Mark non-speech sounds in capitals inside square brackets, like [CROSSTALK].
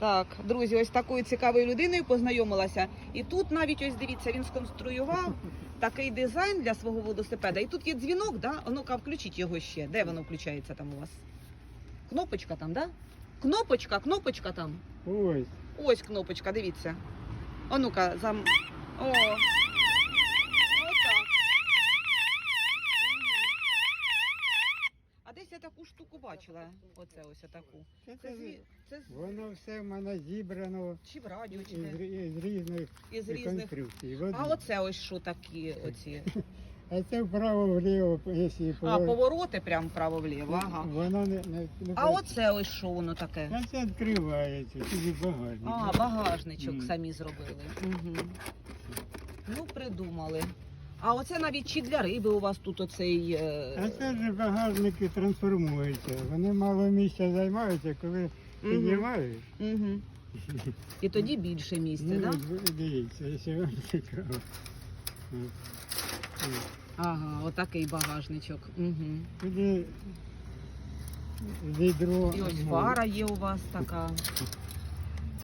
Так, друзі, ось такою цікавою людиною познайомилася. І тут навіть ось дивіться, він сконструював такий дизайн для свого велосипеда. І тут є дзвінок, да? Ну-ка, включіть його ще. Де воно включається там у вас? Кнопочка там, да? Кнопочка, кнопочка там. Ось. Ось кнопочка, дивіться. А ну-ка, зам. О. Отак. Мгм. А десь я таку штуку бачила. Оце ось таку. Це, Це, зві- це з- Воно все в мене зібрано чи в радіо, чи із, рі- із різних із різних. конструкцій. В А оце ось що такі оці. [LAUGHS] А це вправо-вліво, якщо А, повороти прям вправо-вліво. Ага. Воно не, не, не А оце ось що воно таке? А це відкривається, тільки багажник. А, багажничок Мгм. самі зробили. Угу. Ну, придумали. А оце навіть чи для риби у вас тут оцей. е, А це ж багажники трансформуються. Вони мало місця займаються, коли Мгм. піднімаєш. Угу. І тоді більше місця, Ну, так? Да? ви дивіться, якщо вам цікаво. От. От. Ага, отакий багажничок. Угу. Туди відро. І ось ну, фара є у вас така.